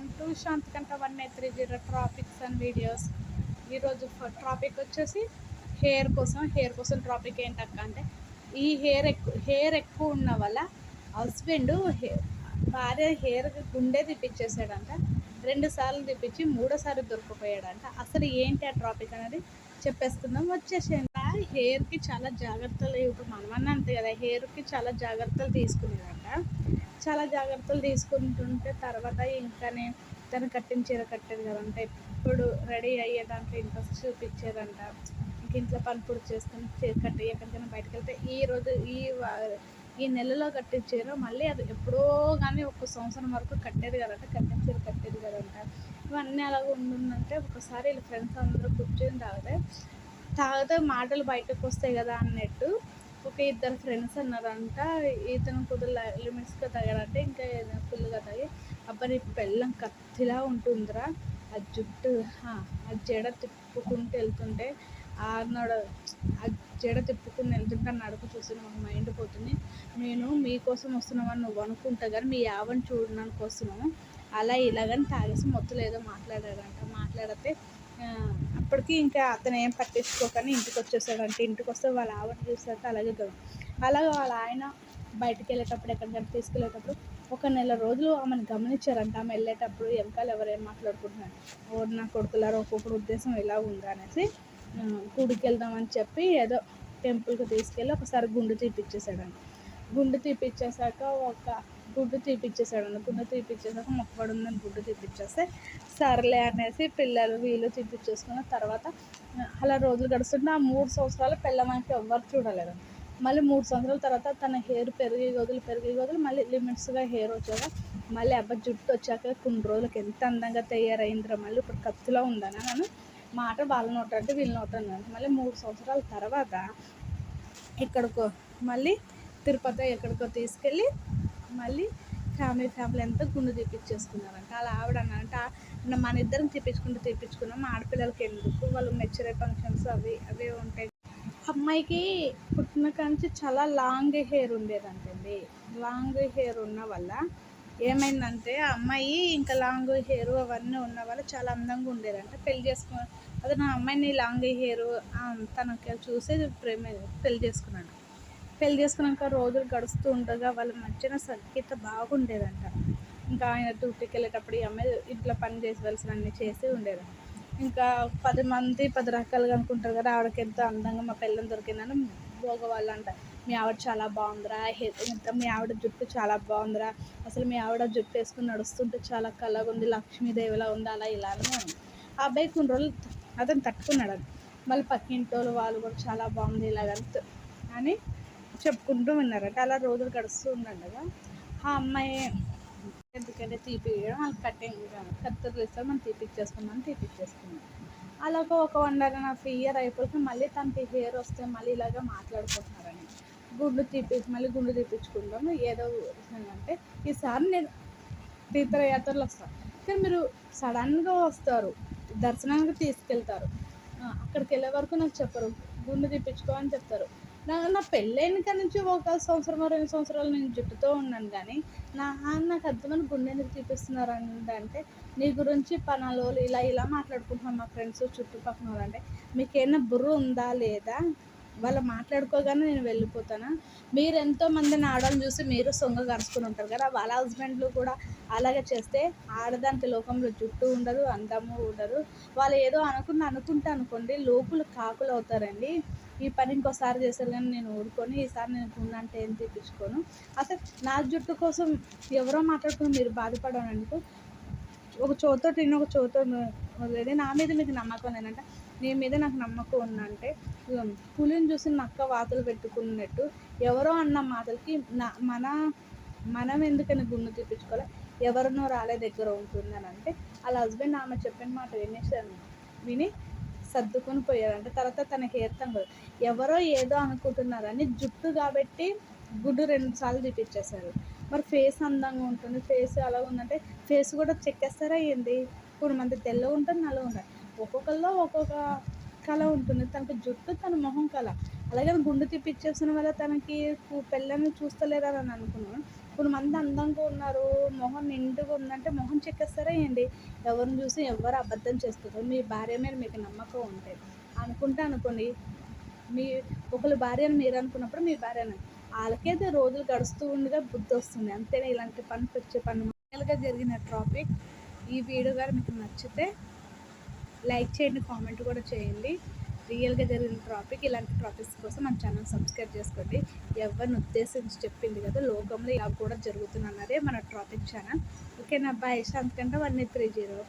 Welcome to Shanthikanta one nine three zero topics and videos. ఈరోజు topic వచ్చేసి hair కోసం hair కోసం topic ఏంటక్క అంటే ఈ హెయిర్ ఎక్కువ హెయిర్ ఎక్కువ ఉన్న వల్ల హస్బెండ్ భార్య హెయిర్ గుండె తిప్పించేసాడంట రెండు సార్లు తిప్పించి మూడోసారి దొరికిపోయాడంట. అసలు ఏంటి ఆ ట్రాపిక్ అనేది చెప్పేసుకుందాం వచ్చేసేయండి. హెయిర్కి చాలా జాగ్రత్తలు ఇప్పుడు మనమన్న అంతే కదా హెయిర్కి చాలా జాగ్రత్తలు తీసుకునేదంట. చాలా జాగ్రత్తలు తీసుకుంటుంటే తర్వాత ఇంకానే తను కట్టిన చీర కట్టేది కదంట ఇప్పుడు రెడీ అయ్యే దాంట్లో ఇంట్రెస్ట్ చూపించేదంట. ఇంక ఇంట్లో పని పూర్తి చేసుకుని చీర కట్టి ఎక్కడికైనా బయటకు వెళ్తే ఈ రోజు ఈ ఈ నెలలో కట్టిన చీర మళ్ళీ అది ఎప్పుడో కానీ ఒక సంవత్సరం వరకు కట్టేది కదంట కట్టిన చీర కట్టేది కదంట. ఇవన్నీ అలాగ ఉండుందంటే ఒకసారి వీళ్ళ ఫ్రెండ్స్ అందరూ కూర్చొని తాగితే తాగితే మాటలు బయటకు వస్తాయి కదా అన్నట్టు ఒక ఇద్దరు ఫ్రెండ్స్ అన్నారంట. ఇతను కొద్దిగా లిమిట్స్గా తాగాడంటే ఇంకా ఫుల్గా తగి అబ్బా నీ పెళ్ళం కత్తిలా ఉంటుందిరా. ఆ జుట్టు ఆ, ఆ జడ తిప్పుకుంటూ వెళ్తుంటే ఆ ఆ జడ తిప్పుకుని వెళ్తుంటే నడుపు చూసి నాకు మైండ్ పోతుంది. నేను మీకోసం వస్తున్నామని నువ్వు అనుకుంటా కానీ మీ యావని చూడడానికి వస్తున్నాము అలా ఇలాగని తాగేసి మొత్తం ఏదో మాట్లాడాడంట. మాట్లాడితే అప్పటికి ఇంకా అతను ఏం పట్టించుకోకని ఇంటికి వచ్చేసాడంటే ఇంటికి వస్తే వాళ్ళ ఆవిడ చూసాక అలాగే గడు అలాగే వాళ్ళ ఆయన బయటికి వెళ్ళేటప్పుడు ఎక్కడికైనా తీసుకెళ్ళేటప్పుడు ఒక నెల రోజులు ఆమెను గమనించారంట. ఆమె వెళ్ళేటప్పుడు వెనకాల ఎవరేం మాట్లాడుకుంటున్నారు? ఓ నా కొడుకులారు? ఒక్కొక్కరు ఉద్దేశం ఇలా ఉందా అనేసి గుడికి వెళ్దామని చెప్పి ఏదో టెంపుల్కి తీసుకెళ్ళి ఒకసారి గుండు తీపిచ్చేసాడంట. గుండు తీపిచ్చేసాక ఒక గుడ్డు తీపిచ్చేసాడు గుడ్డు తీపిచ్చేసాక మొక్కబడి ఉందని గుడ్డు తీపిచ్చేస్తే సర్లే అనేసి పిల్లలు వీళ్ళు తీపిచ్చేసుకున్న తర్వాత అలా రోజులు గడుస్తుంటే ఆ మూడు సంవత్సరాలు పిల్లవానికి ఎవ్వరు చూడలేదు. మళ్ళీ మూడు సంవత్సరాల తర్వాత తన హెయిర్ పెరిగి వదులు పెరిగి వదులు మళ్ళీ లిమిట్స్గా హెయిర్ వచ్చాక మళ్ళీ అబ్బాయి జుట్టు వచ్చాక కొన్ని రోజులకి ఎంత అందంగా తయారైందిరా మళ్ళీ ఇప్పుడు కత్తిలో ఉందని నన్ను మాట వాళ్ళ నోట అంటే వీళ్ళ నోట అన్నాను. మళ్ళీ మూడు సంవత్సరాల తర్వాత ఇక్కడికో మళ్ళీ తిరుపతి ఎక్కడికో తీసుకెళ్ళి మళ్ళీ ఫ్యామిలీ ఫ్యామిలీ అంతా గుండు తీపించేసుకున్నారంట అలా ఆవిడ అన్నారంట మన ఇద్దరం తీపించుకుంటూ తీపించుకున్నాం ఆడపిల్లలకి ఎందుకు? వాళ్ళు మెచ్యూరే ఫంక్షన్స్ అవి అవి ఉంటాయి. అమ్మాయికి పుట్టిన కాంచి చాలా లాంగ్ హెయిర్ ఉండేదంటండి. లాంగ్ హెయిర్ ఉన్న వల్ల ఏమైందంటే అమ్మాయి ఇంకా లాంగ్ హెయిర్ అవన్నీ ఉన్న వల్ల చాలా అందంగా ఉండేదంట. పెళ్ళి చేసుకున్న అదే నా అమ్మాయిని లాంగ్ హెయిర్ తనకి చూసి ప్రేమ పెళ్ళి చేసుకున్నాడు పెళ్ళి చేసుకున్నాక రోజులు గడుస్తూ ఉండగా వాళ్ళ మధ్యన సఖ్యత బాగుండేదంట. ఇంకా ఆయన డ్యూటీకి వెళ్ళేటప్పుడు ఈ అమ్మాయి ఇంట్లో పని చేసేవలసిన అన్ని చేసి ఉండేది ఇంకా పది మంది పది రకాలుగా అనుకుంటారు కదా ఆవిడకి ఎంతో అందంగా మా పిల్లని దొరికిందని భోగవాళ్ళు అంట మీ ఆవిడ చాలా బాగుందిరా ఇంకా మీ ఆవిడ జుట్టు చాలా బాగుందిరా అసలు మీ ఆవిడ జుట్టు వేసుకుని నడుస్తుంటే చాలా కళగా ఉంది లక్ష్మీదేవిలా ఉంది అలా ఇలా అని ఆ అబ్బాయి కొన్ని రోజులు అతను తట్టుకున్నాడు అది మళ్ళీ పక్కింటి వాళ్ళు వాళ్ళు కూడా చాలా బాగుంది ఇలాగంత అని చెప్పుకుంటూ ఉన్నారట అలా రోజులు గడుస్తూ ఉండగా ఆ అమ్మాయి ఎందుకంటే తీపియడం వాళ్ళకి కట్టింగ్ కత్తులు ఇస్తారు మనం తీపిచ్చేసుకున్నాం తీపిచ్చేసుకున్నాం అలాగ ఒక వన్ అండ్ హాఫ్ ఇయర్ అయిపోతే మళ్ళీ తనకి హెయిర్ వస్తే మళ్ళీ ఇలాగ మాట్లాడుకుంటున్నారని. గుండు తీపి మళ్ళీ గుండు తీపించుకుందాం ఏదో అంటే ఈసారి నేను తీర్థయాత్రలు వస్తాను కానీ మీరు సడన్గా వస్తారు. దర్శనానికి తీసుకెళ్తారు. అక్కడికి వెళ్ళే వరకు నాకు చెప్పరు. గుండు తీపించుకో అని చెప్తారు. నా నా పెళ్ళైన నుంచి ఒక సంవత్సరం రెండు సంవత్సరాలు నేను జుట్టుతో ఉన్నాను కానీ నా నాకు అర్థమైన గుండె ఎందుకు తీపిస్తున్నారు అంటే నీ గురించి పనాలు ఇలా ఇలా మాట్లాడుకుంటున్నాం మా ఫ్రెండ్స్ చుట్టుపక్కల వాళ్ళు అంటే మీకేమైనా బుర్ర ఉందా లేదా? వాళ్ళు మాట్లాడుకోగానే నేను వెళ్ళిపోతానా? మీరు ఎంతో మందిని ఆడవాళ్ళని చూసి మీరు సొంగ కరుచుకుని ఉంటారు కదా వాళ్ళ హస్బెండ్లు కూడా అలాగే చేస్తే ఆడదానికి లోకంలో జుట్టు ఉండదు అందము ఉండదు. వాళ్ళు ఏదో అనుకున్న అనుకుంటే అనుకోండి లోపల కాకులు అవుతారండి. ఈ పని ఇంకోసారి చేశారు కానీ నేను ఊరుకొని. ఈసారి నేను ఉందంటే ఏం తీపించుకోను అసలు నా జుట్టు కోసం ఎవరో మాట్లాడుకుని మీరు బాధపడనందుకు ఒక చోతో ఒక చోతో వదిలేది. నా మీద మీకు నమ్మకం ఏంటంటే నీ మీద నాకు నమ్మకం ఉందంటే పులిని చూసి నక్క వాతలు పెట్టుకున్నట్టు ఎవరో అన్న మాటలకి నా మన మనం ఎందుకని గుండు తీపించుకోవాలి ఎవరినో రాలే దగ్గర ఉంటుందని అంటే వాళ్ళ హస్బెండ్ ఆమె చెప్పిన మాట వినేసాను. విని సర్దుకొని పోయారంట తర్వాత తన హెయిర్ తంగు ఎవరో ఏదో అనుకుంటున్నారని జుట్టు కాబట్టి గుడ్డు రెండు సార్లు తీపిచ్చేశారు. మరి ఫేస్ అందంగా ఉంటుంది. ఫేస్ అలా ఉందంటే ఫేస్ కూడా చెక్కేస్తారా ఏంది? ఇప్పుడు మంది తెల్లగా ఉంటుంది నల్లగా ఉంటుంది. ఒక్కొక్కరిలో ఒక్కొక్క కళ ఉంటుంది. తనకు జుట్టు తన మొహం కళ. అలాగే గుండు తిప్పిచ్చేసిన వల్ల తనకి పెళ్ళని చూస్తలేరని అనుకున్నాను. అనుకున్నాను కొంతమంది అందంగా ఉన్నారు మొహం నిండుగా ఉందంటే మొహం చెక్కేస్తారా ఏంటి? ఎవరిని చూసి ఎవరు అబద్ధం చేస్తుందో మీ భార్య మీద మీకు నమ్మకం ఉంటే. అనుకుంటే అనుకోండి మీ ఒకరి భార్య అని మీరు అనుకున్నప్పుడు మీ భార్యను. వాళ్ళకైతే రోజులు గడుస్తూ ఉండగా బుద్ధి వస్తుంది. అంతేనే? ఇలాంటి పని పిచ్చే పని రియల్గా జరిగిన టాపిక్ ఈ వీడియో గారు మీకు నచ్చితే లైక్ చేయండి కామెంట్ కూడా చేయండి. రియల్గా జరిగిన టాపిక్ ఇలాంటి టాపిక్స్ కోసం మన ఛానల్ సబ్స్క్రైబ్ చేసుకోండి. ఎవరిని ఉద్దేశించి చెప్పింది కదా లోకంలో ఇలా కూడా జరుగుతున్నదే మన టాపిక్ ఛానల్. ఓకేనా? బాయ్ శాంతికంటే వన్ త్రీ జీరో.